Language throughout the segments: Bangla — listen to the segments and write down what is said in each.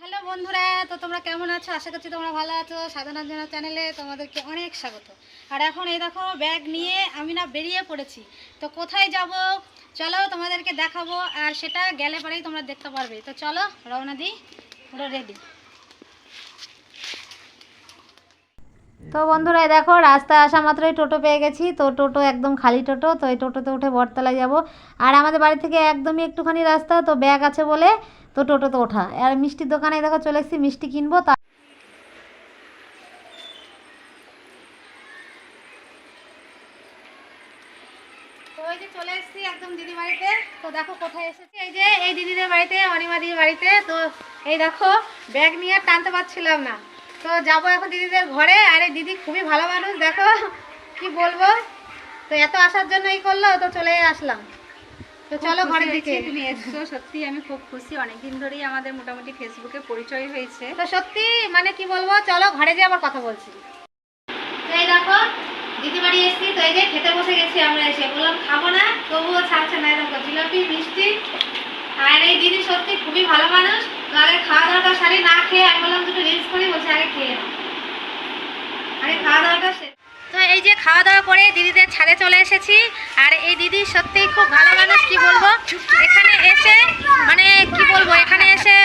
হ্যালো বন্ধুরা, তো তোমরা কেমন আছো? আশা করছি তোমরা ভালো আছো। সাধারণ জানা চ্যানেলে তোমাদেরকে অনেক স্বাগত। আর এখন এই দেখো, ব্যাগ নিয়ে আমি না বেরিয়ে পড়েছি। তো কোথায় যাব? চলো তোমাদেরকে দেখাবো। আর সেটা গেলে পরেই তোমরা দেখতে পারবে। তো চলো, রওনা দিই, পুরো রেডি তো বন্ধুরা দেখো, রাস্তায় আসা মাত্রই টোটো পেয়ে গেছি। তো টোটো একদম খালি টোটো, তো এই টোটোতে উঠে বটতলায় যাব। আর আমাদের বাড়ি থেকে একদমই একটুখানি রাস্তা, তো ব্যাগ আছে বলে তো টোটোতে ওঠা। আর মিষ্টির দোকানে দেখো, চলে এসেছি, মিষ্টি কিনবো, তা ওই যে চলে এসেছি একদম বাড়িতে। তো দেখো, কোথায় এসেছি? এই যে, এই দিদিদের বাড়িতে অনিমাদির বাড়িতে। তো এই দেখো, ব্যাগ নিয়ে টানতে পারছিলাম না। তো যাব এখন দিদিদের ঘরে। আরে দিদি খুবই ভালো মানুষ দেখো কি বলব? তো এত আসার জন্য এই করল তো চলে আসলাম। তো চলো ঘরের দিকে। তুমি এসছো সত্যি আমি খুব খুশি। অনেকদিন ধরেই আমাদের মোটামুটি ফেসবুকে পরিচয় হয়েছে। তো সত্যি মানে কি বলব চলো ঘরে যে আবার কথা বলছি। এই দেখো দিদি বাড়ি এসেছি তো এই যে খেতে বসে গেছি আমরা এসে। বললাম খাব না তবুও ছাড়ছে না এরকম জিলাপি মিষ্টি। আর এই দিদি সত্যি খুবই ভালো মানুষ খাওয়া দাওয়াটা সারি, না খেয়ে আমি বললাম দুটো রিলস করি বলছে আগে খেয়ে আগে খাওয়া দাওয়াটা তো এই যে খাওয়া দাওয়া করে দিদিদের ছাদে চলে এসেছি, আর এই দিদি সত্যিই খুব ভালো মানুষ, কি বলব? এখানে এসে মানে কি বলব, এখানে এসে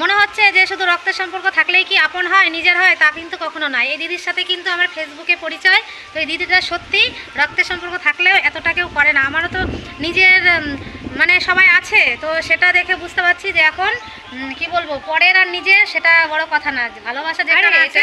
মনে হচ্ছে যে শুধু রক্তের সম্পর্ক থাকলেই কি আপন হয়, নিজের হয়, তা কিন্তু কখনো নয় এই দিদির সাথে কিন্তু আমার ফেসবুকে পরিচয়, তো এই দিদিটা সত্যি রক্তের সম্পর্ক থাকলেও এতটা কেউ করে না। আমারও তো নিজের মানে সবাই আছে, তো সেটা দেখে বুঝতে পারছি যে এখন কি বলব? পরের আর নিজে সেটা বড় কথা না। ভালোবাসা যেখানে আছে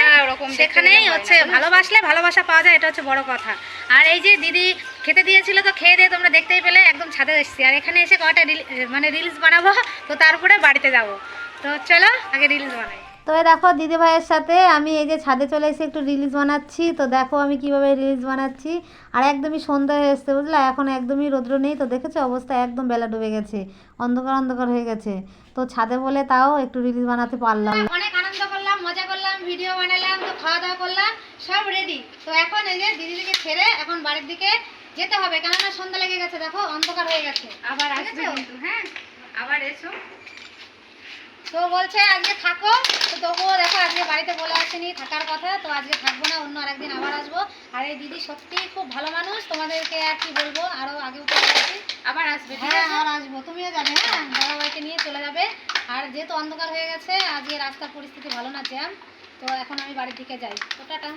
সেখানেই হচ্ছে ভালোবাসলে ভালোবাসা পাওয়া যায় এটা হচ্ছে বড় কথা। আর এই যে দিদি খেতে দিয়েছিল তো খেয়ে দিয়ে তোমরা দেখতেই পেলে একদম ছাদে এসেছি। আর এখানে এসে কটা রিল- মানে রিলস বানাবো তো তারপরে বাড়িতে যাব। তো চলো আগে রিলস বানাই। তো দেখো দিদি ভাইয়ের সাথে আমি এই যে ছাদে চলে এসে একটু রিলস বানাচ্ছি। তো দেখো আমি কীভাবে রিলস বানাচ্ছি। আর একদমই সন্ধ্যা হয়ে এসছে বুঝলা? এখন একদমই রৌদ্র নেই তো দেখেছ? অবস্থা একদম বেলা ডুবে গেছে অন্ধকার অন্ধকার হয়ে গেছে। তো ছাদে বলে তাও একটু রিলস বানাতে পারলাম। অনেক আনন্দ করলাম মজা করলাম ভিডিও বানালাম তো খাওয়া দাওয়া করলাম সব রেডি তো এখন এই যে দিদিদিকে ছেড়ে এখন বাড়ির দিকে যেতে হবে কেননা সন্ধ্যা লেগে গেছে দেখো অন্ধকার হয়ে গেছে। আবার আসবে হ্যাঁ? আবার এসো। তো বলছে আজকে থাকো তো তবুও দেখো আজকে বাড়িতে বলে আসেনি থাকার কথা তো আজকে থাকব না অন্য আরেকদিন আবার আসব। আর এই দিদি সত্যি খুব ভালো মানুষ তোমাদেরকে আর কি বলব আরও আগেও গেছি আবার আসবে হ্যাঁ আর আসব তুমিও যাবে হ্যাঁ? দাদাভাইকে নিয়ে চলে যাবে। আর যেহেতু অন্ধকার হয়ে গেছে আজকে রাস্তার পরিস্থিতি ভালো না জ্যাম তো এখন আমি বাড়ির দিকে যাই। তো টাটা।